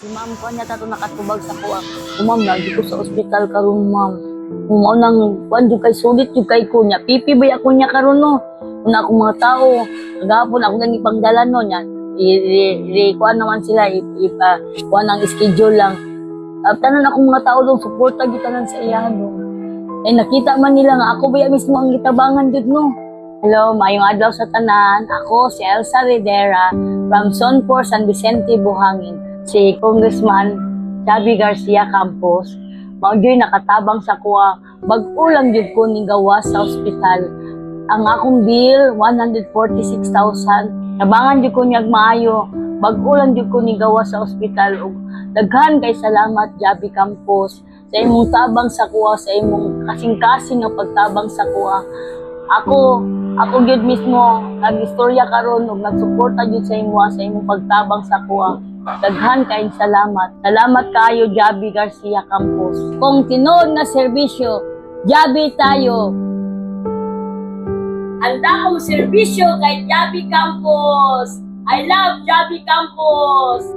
Si ma'am ko niya tato nakatubag sa kuha. O ma'am, lagi ko sa ospital karon ma'am. Umaw nang kuan jud kay sulit jud kay ko niya. Pipi ba ako niya karon no. Una akong mga tao, agapon ako nang ipangdalan no niya. I, kuan naman sila ipa kuan ang schedule lang. Uh, tanan akong mga tao doon, suporta gyud tanan sa iya no. Eh nakita man nila nga ako ba mismo ang gitabangan jud no. Hello, mayong adlaw sa tanan. Ako si Elsa Rivera from Sonpor, San Vicente, Buhangin. Si Congressman Chabi Garcia Campos. Mao nakatabang sa kuha. Bag-o lang jud ko ning gawas sa ospital. Ang akong bill 146,000. Nabangan jud ko niyag maayo. Bag-o lang jud ko ning gawas sa ospital ug daghan kay salamat Jabi Campos sa imong tabang sa kuha, sa imong kasing-kasing nga pagtabang sa kuha. Ako, ako gyud mismo nag-istorya karon ug nagsuporta gyud sa imo sa imong pagtabang sa kuha. Daghan kay salamat. Salamat kayo Jabi Garcia Campos. Kung tinuod na serbisyo, Jabi tayo. Handa akong serbisyo kay Jabi Campos. I love Jabi Campos.